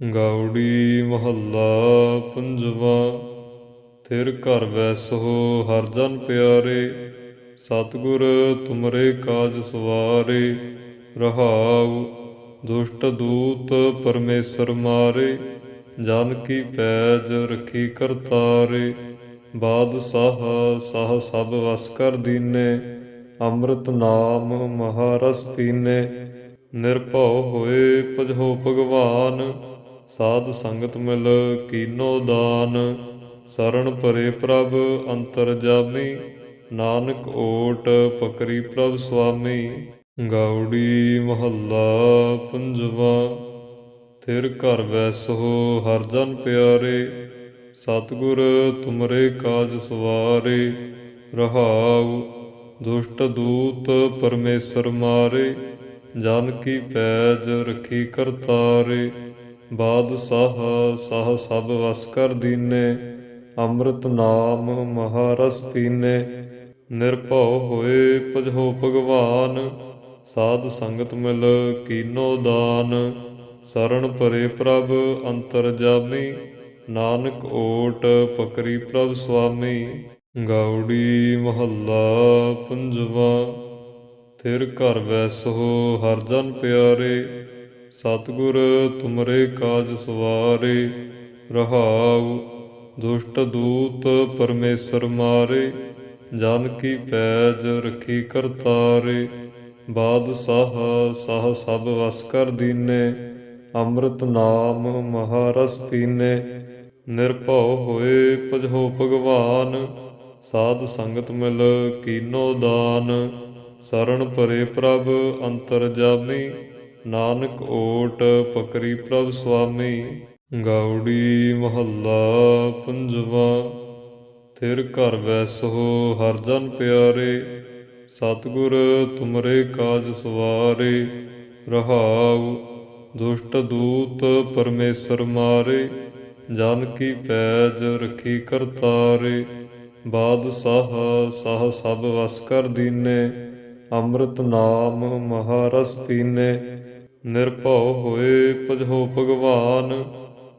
ਗੌੜੀ ਮਹੱਲਾ ਪੰਜਵਾ, ਥਿਰ ਘਰ ਵੈਸੋ ਹਰ ਜਨ ਪਿਆਰੇ, ਸਤਿਗੁਰ ਤੁਮਰੇ ਕਾਜ ਸਵਾਰੇ, ਰਹਾਉ ਦੁਸ਼ਟ ਦੂਤ ਪਰਮੇਸ਼ਰ ਮਾਰੇ, ਜਨ ਕੀ ਪੈਜ ਰਖੀ ਕਰਤਾਰੇ, ਬਾਦਸ਼ਾਹ ਸਾਹ ਸਭ ਵਸ ਕਰ ਦੀਨੇ, ਅੰਮ੍ਰਿਤ ਨਾਮ ਮਹਾਰਸ ਪੀਨੇ, ਨਿਰਭਉ ਹੋਏ ਭਜੋ ਭਗਵਾਨ ਸਾਧ ਸੰਗਤ ਮਿਲ ਕੀਨੋ ਦਾਨ ਸਰਣ ਭਰੇ ਪ੍ਰਭ ਅੰਤਰ ਜਾਮੀ, ਨਾਨਕ ਓਟ ਪਕਰੀ ਪ੍ਰਭ ਸੁਆਮੀ ਗੌੜੀ ਮਹੱਲਾ ਪੰਜਵਾ, ਥਿਰ ਘਰ ਵੈਸੋ ਹਰ ਜਨ ਪਿਆਰੇ, ਸਤਿਗੁਰ ਤੁਮਰੇ ਕਾਜ ਸਵਾਰੇ, ਰਹਾਉ ਦੁਸ਼ਟ ਦੂਤ ਪਰਮੇਸ਼ਰ ਮਾਰੇ, ਜਨ ਕੀ ਪੈਜ ਰਖੀ ਕਰਤਾਰੇ। ਬਾਦਸ਼ਾਹ ਸਾਹ ਸਭ ਵਸ ਕਰ ਦੀਨੇ, ਅੰਮ੍ਰਿਤ ਨਾਮ ਮਹਾਰਸ ਪੀਨੇ। ਨਿਰਭਉ ਹੋਏ ਭਜੋ ਭਗਵਾਨ, ਸਾਧ ਸੰਗਤ ਮਿਲ ਕੀਨੋ ਦਾਨ। ਸਰਣ ਭਰੇ ਪ੍ਰਭ ਅੰਤਰ ਜਾਮੀ, ਨਾਨਕ ਓਟ ਪਕਰੀ ਪ੍ਰਭ ਸੁਆਮੀ ਗੌੜੀ ਮਹੱਲਾ ਪੰਜਵਾ, ਥਿਰ ਘਰ ਵੈਸੋ ਹਰ ਜਨ ਪਿਆਰੇ। ਸਤਿਗੁਰ, ਤੁਮਰੇ ਕਾਜ ਸਵਾਰੇ, ਰਹਾਉ ਦੁਸ਼ਟ ਦੂਤ ਪਰਮੇਸ਼ਰ ਮਾਰੇ, ਜਨ ਕੀ ਪੈਜ ਰਖੀ ਕਰਤਾਰੇ ਬਾਦਸ਼ਾਹ ਸਾਹ ਸਭ ਵਸ ਕਰ ਦੀਨੇ, ਅੰਮ੍ਰਿਤ ਨਾਮ ਮਹਾਰਸ ਪੀਨੇ, ਨਿਰਭਉ ਹੋਏ ਭਜੋ ਭਗਵਾਨ, ਸਾਧ ਸੰਗਤ ਮਿਲ ਕੀਨੋ ਦਾਨ ਸਰਣ ਪਰੇ ਪ੍ਰਭ ਅੰਤਰ ਜਾਮੀ ਨਾਨਕ ਓਟ ਪਕਰੀ ਪ੍ਰਭ ਸੁਆਮੀ ਗੌੜੀ ਮਹੱਲਾ ਪੰਜਵਾ। ਥਿਰ ਘਰ ਵੈਸੋ ਹਰ ਜਨ ਪਿਆਰੇ, ਸਤਿਗੁਰ ਤੁਮਰੇ ਕਾਜ ਸਵਾਰੇ। ਰਹਾਉ ਦੁਸ਼ਟ ਦੂਤ ਪਰਮੇਸ਼ਰ ਮਾਰੇ, ਜਨ ਕੀ ਪੈਜ ਰਖੀ ਕਰਤਾਰੇ। ਬਾਦਸ਼ਾਹ ਸਾਹ ਸਭ ਵਸ ਕਰ ਦੀਨੇ, ਅੰਮ੍ਰਿਤ ਨਾਮ ਮਹਾਰਸ ਪੀਨੇ। ਨਿਰਭਉ ਹੋਏ ਭਜੋ ਭਗਵਾਨ,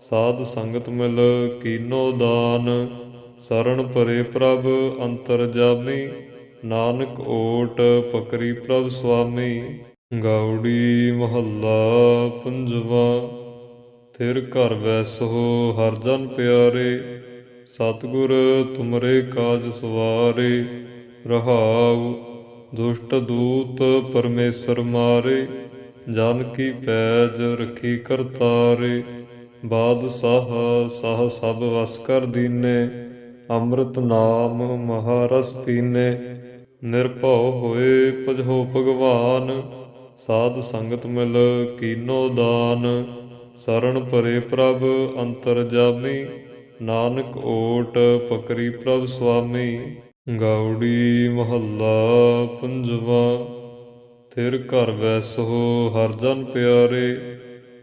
ਸਾਧ ਸੰਗਤ ਮਿਲ ਕੀਨੋ ਦਾਨ। ਸਰਣ ਪਰੇ ਪ੍ਰਭ ਅੰਤਰ ਜਾਮੀ, ਨਾਨਕ ਓਟ ਪਕਰੀ ਪ੍ਰਭ ਸੁਆਮੀ ਗਾਉੜੀ ਮਹੱਲਾ ਪੰਜਵਾ, ਥਿਰ ਘਰ ਵੈਸੋ ਹਰ ਜਨ ਪਿਆਰੇ, ਸਤਿਗੁਰ ਤੁਮਰੇ ਕਾਜ ਸਵਾਰੇ। ਰਹਾਉ ਦੁਸ਼ਟ ਦੂਤ ਪਰਮੇਸ਼ਰ ਮਾਰੇ ਜਨ ਕੀ ਪੈਜ ਰਖੀ ਕਰਤਾਰੇ। ਬਾਦਸ਼ਾਹ ਸਾਹ ਸਭ ਵਸ ਕਰ ਦੀਨੇ, ਅੰਮ੍ਰਿਤ ਨਾਮ ਮਹਾਰਸ ਪੀਨੇ। ਨਿਰਭਉ ਹੋਏ ਭਜੋ ਭਗਵਾਨ, ਸਾਧ ਸੰਗਤ ਮਿਲ ਕੀਨੋ ਦਾਨ। ਸਰਣ ਭਰੇ ਪ੍ਰਭ ਅੰਤਰ ਜਾਮੀ, ਨਾਨਕ ਓਟ ਪਕਰੀ ਪ੍ਰਭ ਸੁਆਮੀ ਗੌੜੀ ਮਹੱਲਾ ਪੰਜਵਾ। ਥਿਰ ਘਰ ਵੈਸੋ ਹਰ ਜਨ ਪਿਆਰੇ।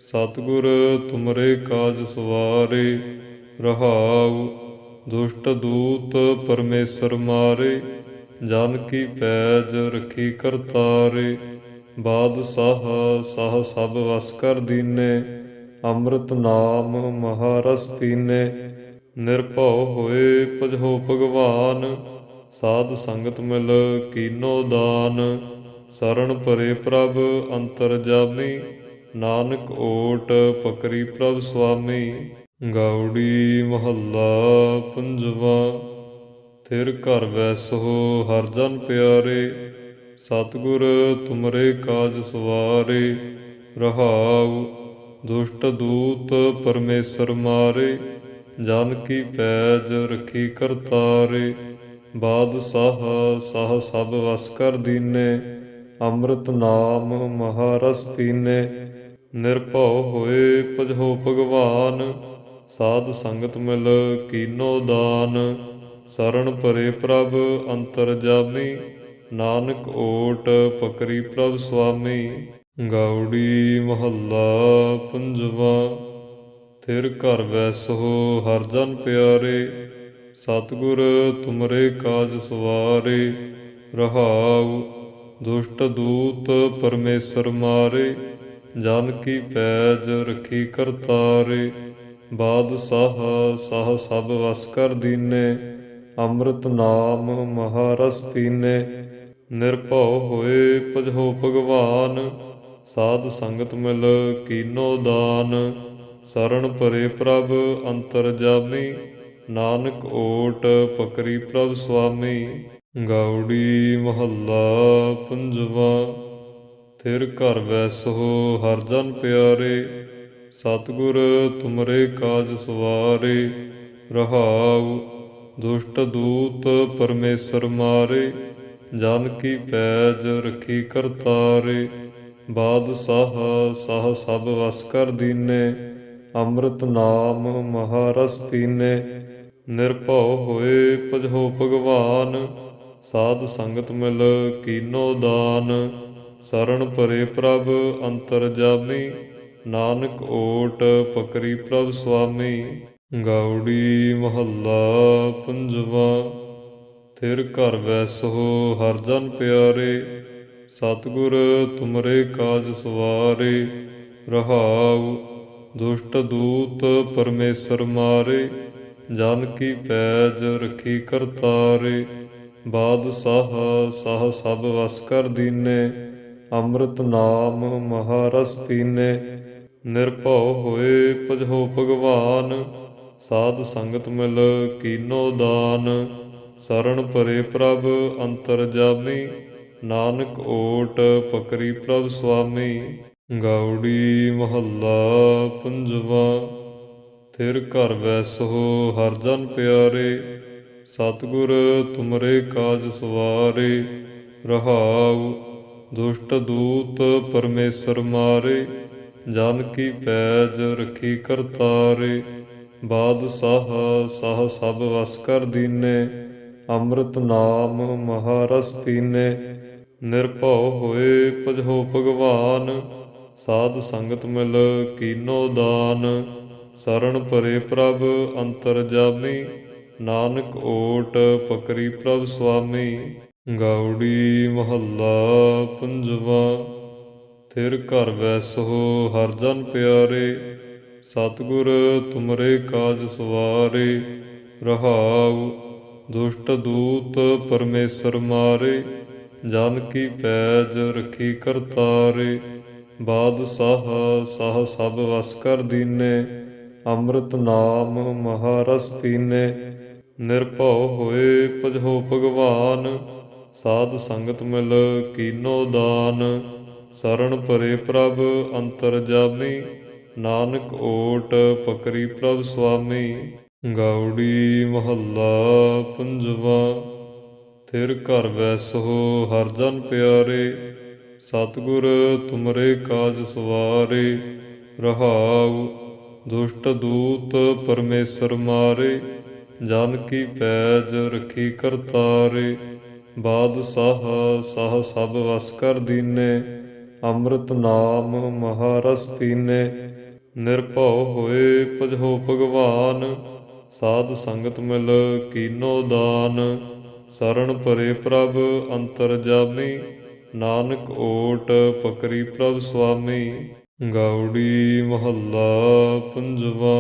ਸਤਿਗੁਰ ਤੁਮਰੇ ਕਾਜ ਸਵਾਰੇ, ਰਹਾਉ ਦੁਸ਼ਟ ਦੂਤ ਪਰਮੇਸ਼ਰ ਮਾਰੇ। ਜਨ ਕੀ ਪੈਜ ਰਖੀ ਕਰਤਾਰੇ ਬਾਦਸ਼ਾਹ ਸਾਹ ਸਭ ਵਸ ਕਰ ਦੀਨੇ। ਅੰਮ੍ਰਿਤ ਨਾਮ ਮਹਾਰਸ ਪੀਨੇ, ਨਿਰਭਉ ਹੋਏ ਭਜੋ ਭਗਵਾਨ। ਸਾਧ ਸੰਗਤ ਮਿਲ ਕੀਨੋ ਦਾਨ। ਸਰਣ ਪਰੇ ਪ੍ਰਭ ਅੰਤਰ ਜਾਮੀ, ਨਾਨਕ ਓਟ ਪਕਰੀ ਪ੍ਰਭ ਸੁਆਮੀ ਗੌੜੀ ਮਹੱਲਾ ਪੰਜਵਾ, ਥਿਰ ਘਰ ਵੈਸੋ ਹਰ ਜਨ ਪਿਆਰੇ, ਸਤਿਗੁਰ ਤੁਮਰੇ ਕਾਜ ਸਵਾਰੇ, ਰਹਾਉ ਦੁਸ਼ਟ ਦੂਤ ਪਰਮੇਸ਼ਰ ਮਾਰੇ, ਜਨ ਕੀ ਪੈਜ ਰਖੀ ਕਰਤਾਰੇ, ਬਾਦਸ਼ਾਹ ਸਾਹ ਸਭ ਵਸ ਕਰ ਦੀਨੇ। ਅੰਮ੍ਰਿਤ ਨਾਮ ਮਹਾਰਸ ਪੀਨੇ, ਨਿਰਭਉ ਹੋਏ ਭਜੋ ਭਗਵਾਨ, ਸਾਧ ਸੰਗਤ ਮਿਲ ਕੀਨੋ ਦਾਨ। ਸਰਣ ਪਰੇ ਪ੍ਰਭ ਅੰਤਰ ਜਾਮੀ, ਨਾਨਕ ਓਟ ਪਕਰੀ ਪ੍ਰਭ ਸੁਆਮੀ ਗੌੜੀ ਮਹੱਲਾ ਪੰਜਵਾ, ਥਿਰ ਘਰ ਵੈਸੋ ਹਰ ਜਨ ਪਿਆਰੇ, ਸਤਿਗੁਰ ਤੁਮਰੇ ਕਾਜ ਸਵਾਰੇ, ਰਹਾਉ ਦੁਸ਼ਟ ਦੂਤ ਪਰਮੇਸ਼ਰ ਮਾਰੇ, ਜਨ ਕੀ ਪੈਜ ਰਖੀ ਕਰਤਾਰੇ। ਬਾਦਸ਼ਾਹ ਸਾਹ ਸਭ ਵਸ ਕਰ ਦੀਨੇ, ਅੰਮ੍ਰਿਤ ਨਾਮ ਮਹਾਰਸ ਪੀਨੇ। ਨਿਰਭਉ ਹੋਏ ਭਜੋ ਭਗਵਾਨ, ਸਾਧ ਸੰਗਤ ਮਿਲ ਕੀਨੋ ਦਾਨ। ਸਰਣ ਪਰੇ ਪ੍ਰਭ ਅੰਤਰ ਜਾਮੀ, ਨਾਨਕ ਓਟ ਪਕਰੀ ਪ੍ਰਭ ਸੁਆਮੀ। ਗੌੜੀ ਮਹੱਲਾ ਪੰਜਵਾ, ਥਿਰ ਘਰ ਵੈਸੋ ਹਰ ਜਨ ਪਿਆਰੇ, ਸਤਿਗੁਰ ਤੁਮਰੇ ਕਾਜ ਸਵਾਰੇ, ਰਹਾਉ ਦੁਸ਼ਟ ਦੂਤ ਪਰਮੇਸ਼ਰ ਮਾਰੇ, ਜਨ ਕੀ ਪੈਜ ਰਖੀ ਕਰਤਾਰੇ ਬਾਦਸ਼ਾਹ ਸਾਹ ਸਭ ਵਸ ਕਰ ਦੀਨੇ, ਅੰਮ੍ਰਿਤ ਨਾਮ ਮਹਾਰਸ ਪੀਨੇ, ਨਿਰਭਉ ਹੋਏ ਭਜੋ ਭਗਵਾਨ ਸਾਧ ਸੰਗਤ ਮਿਲ ਕੀਨੋ ਦਾਨ ਸਰਣ ਭਰੇ ਪ੍ਰਭ ਅੰਤਰ ਜਾਮੀ, ਨਾਨਕ ਓਟ ਪਕਰੀ ਪ੍ਰਭ ਸੁਆਮੀ ਗੌੜੀ ਮਹੱਲਾ ਪੰਜਵਾ, ਥਿਰ ਘਰ ਵੈਸੋ ਹਰ ਜਨ ਪਿਆਰੇ, ਸਤਿਗੁਰ ਤੁਮਰੇ ਕਾਜ ਸਵਾਰੇ, ਰਹਾਉ ਦੁਸ਼ਟ ਦੂਤ ਪਰਮੇਸ਼ਰ ਮਾਰੇ, ਜਨ ਕੀ ਪੈਜ ਰਖੀ ਕਰਤਾਰੇ। ਬਾਦਸ਼ਾਹ ਸਾਹ ਸਭ ਵਸ ਕਰ ਦੀਨੇ, ਅੰਮ੍ਰਿਤ ਨਾਮ ਮਹਾਰਸ ਪੀਨੇ। ਨਿਰਭਉ ਹੋਏ ਭਜੋ ਭਗਵਾਨ, ਸਾਧ ਸੰਗਤ ਮਿਲ ਕੀਨੋ ਦਾਨ। ਸਰਣ ਪਰੇ ਪ੍ਰਭ ਅੰਤਰ ਜਾਮੀ, ਨਾਨਕ ਓਟ ਪਕਰੀ ਪ੍ਰਭ ਸੁਆਮੀ ਗੌੜੀ ਮਹੱਲਾ ਪੰਜਵਾ, ਥਿਰ ਘਰ ਵੈਸੋ ਹਰ ਜਨ ਪਿਆਰੇ। ਸਤਿਗੁਰ, ਤੁਮਰੇ ਕਾਜ ਸਵਾਰੇ, ਰਹਾਉ ਦੁਸ਼ਟ ਦੂਤ ਪਰਮੇਸ਼ਰ ਮਾਰੇ, ਜਨ ਕੀ ਪੈਜ ਰਖੀ ਕਰਤਾਰੇ, ਬਾਦਸ਼ਾਹ ਸਾਹ ਸਭ ਵਸ ਕਰ ਦੀਨੇ, ਅੰਮ੍ਰਿਤ ਨਾਮ ਮਹਾਰਸ ਪੀਨੇ, ਨਿਰਭਉ ਹੋਏ ਭਜੋ ਭਗਵਾਨ, ਸਾਧ ਸੰਗਤ ਮਿਲ ਕੀਨੋ ਦਾਨ ਸਰਣ ਪਰੇ ਪ੍ਰਭ ਅੰਤਰ ਜਾਮੀ ਨਾਨਕ ਓਟ ਪਕਰੀ ਪ੍ਰਭ ਸੁਆਮੀ ਗੌੜੀ ਮਹੱਲਾ ਪੰਜਵਾ। ਥਿਰ ਘਰ ਵੈਸੋ ਹਰ ਜਨ ਪਿਆਰੇ, ਸਤਿਗੁਰ ਤੁਮਰੇ ਕਾਜ ਸਵਾਰੇ। ਰਹਾਉ ਦੁਸ਼ਟ ਦੂਤ ਪਰਮੇਸ਼ਰ ਮਾਰੇ, ਜਨ ਕੀ ਪੈਜ ਰਖੀ ਕਰਤਾਰੇ ਬਾਦਸ਼ਾਹ ਸਾਹ ਸਭ ਵਸ ਕਰ ਦੀਨੇ, ਅੰਮ੍ਰਿਤ ਨਾਮ ਮਹਾਰਸ ਪੀਨੇ। ਨਿਰਭਉ ਹੋਏ ਭਜੋ ਭਗਵਾਨ, ਸਾਧ ਸੰਗਤ ਮਿਲ ਕੀਨੋ ਦਾਨ। ਸਰਣ ਭਰੇ ਪ੍ਰਭ, ਅੰਤਰ ਜਾਮੀ, ਨਾਨਕ ਓਟ ਪਕਰੀ ਪ੍ਰਭ ਸੁਆਮੀ ਗਾਉੜੀ ਮਹੱਲਾ ਪੰਜਵਾ, ਥਿਰ ਘਰ ਵੈਸੋ ਹਰ ਜਨ ਪਿਆਰੇ। ਸਤਿਗੁਰ ਤੁਮਰੇ ਕਾਜ ਸਵਾਰੇ, ਰਹਾਉ ਦੁਸ਼ਟ ਦੂਤ ਪਰਮੇਸ਼ਰ ਮਾਰੇ। ਜਨ ਕੀ ਪੈਜ ਰਖੀ ਕਰਤਾਰੇ, ਬਾਦਸ਼ਾਹ ਸਾਹ ਸਭ ਵਸ ਕਰ ਦੀਨੇ, ਅੰਮ੍ਰਿਤ ਨਾਮ ਮਹਾਰਸ ਪੀਨੇ, ਨਿਰਭਉ ਹੋਏ ਭਜੋ ਭਗਵਾਨ, ਸਾਧ ਸੰਗਤ ਮਿਲ ਕੀਨੋ ਦਾਨ ਸਰਣ ਪਰੇ ਪ੍ਰਭ ਅੰਤਰ ਜਾਮੀ, ਨਾਨਕ ਓਟ ਪਕਰੀ ਪ੍ਰਭ ਸੁਆਮੀ ਗੌੜੀ ਮਹੱਲਾ ਪੰਜਵਾ।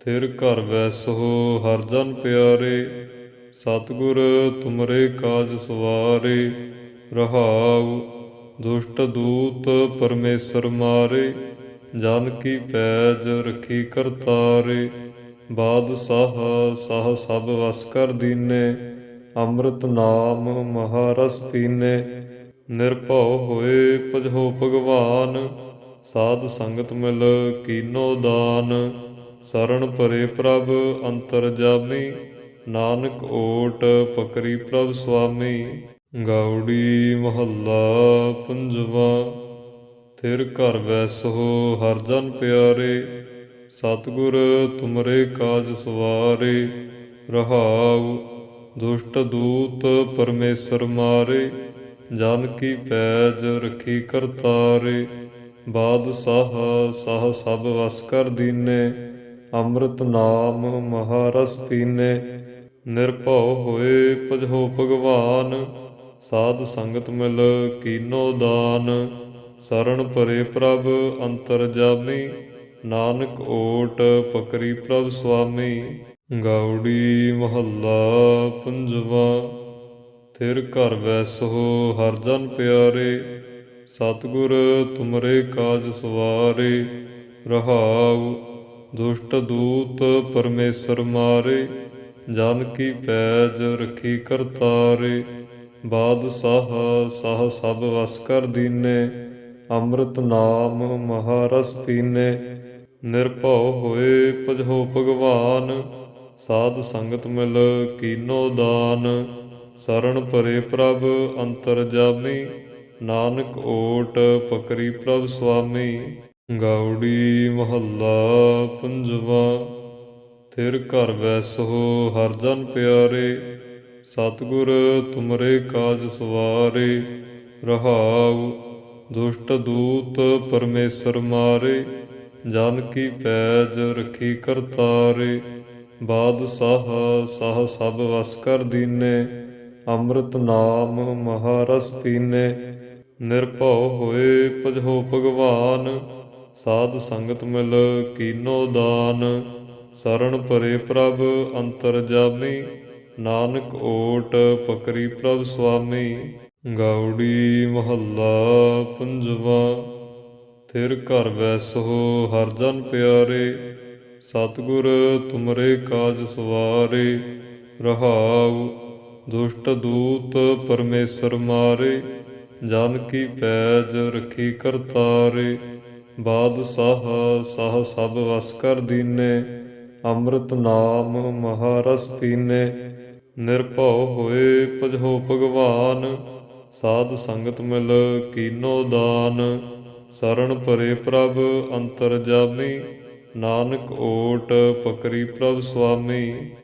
ਥਿਰ ਘਰ ਵੈਸੋ ਹਰ ਜਨ ਪਿਆਰੇ, ਸਤਿਗੁਰ ਤੁਮਰੇ ਕਾਜ ਸਵਾਰੇ, ਰਹਾਉ ਦੁਸ਼ਟ ਦੂਤ ਪਰਮੇਸ਼ਰ ਮਾਰੇ, ਜਨ ਕੀ ਪੈਜ ਰਖੀ ਕਰਤਾਰੇ ਬਾਦਸ਼ਾਹ ਸਾਹ ਸਭ ਵਸ ਕਰ ਦੀਨੇ, ਅੰਮ੍ਰਿਤ ਨਾਮ ਮਹਾਰਸ ਪੀਨੇ, ਨਿਰਭਉ ਹੋਏ ਭਜੋ ਭਗਵਾਨ, ਸਾਧ ਸੰਗਤ ਮਿਲ ਕੀਨੋ ਦਾਨ। ਸਰਣ ਪਰੇ ਪ੍ਰਭ, ਅੰਤਰ ਜਾਮੀ। ਨਾਨਕ ਓਟ ਪਕਰੀ ਪ੍ਰਭ ਸੁਆਮੀ ਗੌੜੀ ਮਹੱਲਾ ਪੰਜਵਾ। ਥਿਰ ਘਰ ਵੈਸੋ ਹਰ ਜਨ ਪਿਆਰੇ। ਸਤਿਗੁਰ ਤੁਮਰੇ ਕਾਜ ਸਵਾਰੇ। ਰਹਾਉ ਦੁਸ਼ਟ ਦੂਤ ਪਰਮੇਸ਼ਰ ਮਾਰੇ। ਜਨ ਕੀ ਪੈਜ ਰਖੀ ਕਰਤਾਰੇ। ਬਾਦਸ਼ਾਹ ਸਾਹ ਸਭ ਵਸ ਕਰ ਦੀਨੇ। ਅੰਮ੍ਰਿਤ ਨਾਮ ਮਹਾਰਸ ਪੀਨੇ, ਨਿਰਭਉ ਹੋਏ ਭਜੋ ਭਗਵਾਨ। ਸਾਧ ਸੰਗਤ ਮਿਲ ਕੀਨੋ ਦਾਨ ਸਰਣ ਪਰੇ ਪ੍ਰਭ ਅੰਤਰ ਜਾਮੀ। ਨਾਨਕ ਓਟ ਪਕਰੀ ਪ੍ਰਭ ਸੁਆਮੀ ਗੌੜੀ ਮਹੱਲਾ ਪੰਜਵਾ। ਥਿਰ ਘਰ ਵੈਸੋ ਹਰ ਜਨ ਪਿਆਰੇ, ਸਤਿਗੁਰ ਤੁਮਰੇ ਕਾਜ ਸਵਾਰੇ, ਰਹਾਉ ਦੁਸ਼ਟ ਦੂਤ ਪਰਮੇਸ਼ਰ ਮਾਰੇ, ਜਨ ਕੀ ਪੈਜ ਰਖੀ ਕਰਤਾਰੇ ਬਾਦਸ਼ਾਹ ਸਾਹ ਸਭ ਵਸ ਕਰ ਦੀਨੇ, ਅੰਮ੍ਰਿਤ ਨਾਮ ਮਹਾਰਸ ਪੀਨੇ। ਨਿਰਭਉ ਹੋਏ ਭਜੋ ਭਗਵਾਨ, ਸਾਧ ਸੰਗਤ ਮਿਲ ਕੀਨੋ ਦਾਨ। ਸਰਣ ਪਰੇ ਪ੍ਰਭ ਅੰਤਰ ਜਾਮੀ, ਨਾਨਕ ਓਟ ਪਕਰੀ ਪ੍ਰਭ ਸੁਆਮੀ। ਗੌੜੀ ਮਹੱਲਾ ਪੰਜਵਾ, ਥਿਰ ਘਰ ਵੈਸੋ ਹਰ ਜਨ ਪਿਆਰੇ, ਸਤਿਗੁਰ ਤੁਮਰੇ ਕਾਜ ਸਵਾਰੇ, ਰਹਾਉ ਦੁਸ਼ਟ ਦੂਤ ਪਰਮੇਸ਼ਰ ਮਾਰੇ, ਜਨ ਕੀ ਪੈਜ ਰਖੀ ਕਰਤਾਰੇ ਬਾਦਸ਼ਾਹ ਸਾਹ ਸਭ ਵਸ ਕਰ ਦੀਨੇ, ਅੰਮ੍ਰਿਤ ਨਾਮ ਮਹਾਰਸ ਪੀਨੇ, ਨਿਰਭਉ ਹੋਏ ਭਜੋ ਭਗਵਾਨ ਸਾਧ ਸੰਗਤ ਮਿਲ ਕੀਨੋ ਦਾਨ ਸਰਣ ਭਰੇ ਪ੍ਰਭ ਅੰਤਰ ਜਾਮੀ, ਨਾਨਕ ਓਟ ਪਕਰੀ ਪ੍ਰਭ ਸੁਆਮੀ ਗਾਉੜੀ ਮਹੱਲਾ ਪੰਜਵਾ, ਥਿਰ ਘਰ ਵੈਸੋ ਹਰ ਜਨ ਪਿਆਰੇ, ਸਤਿਗੁਰ ਤੁਮਰੇ ਕਾਜ ਸਵਾਰੇ, ਰਹਾਉ ਦੁਸ਼ਟ ਦੂਤ ਪਰਮੇਸ਼ਰ ਮਾਰੇ, ਜਨ ਕੀ ਪੈਜ ਰਖੀ ਕਰਤਾਰੇ। ਬਾਦਸ਼ਾਹ ਸਾਹ ਸਭ ਵਸ ਕਰ ਦੀਨੇ, ਅੰਮ੍ਰਿਤ ਨਾਮ ਮਹਾਰਸ ਪੀਨੇ। ਨਿਰਭਉ ਹੋਏ ਭਜੋ ਭਗਵਾਨ, ਸਾਧ ਸੰਗਤ ਮਿਲ ਕੀਨੋ ਦਾਨ। ਸਰਣ ਭਰੇ ਪ੍ਰਭ ਅੰਤਰ ਜਾਮੀ, ਨਾਨਕ ਓਟ ਪਕਰੀ ਪ੍ਰਭ ਸੁਆਮੀ।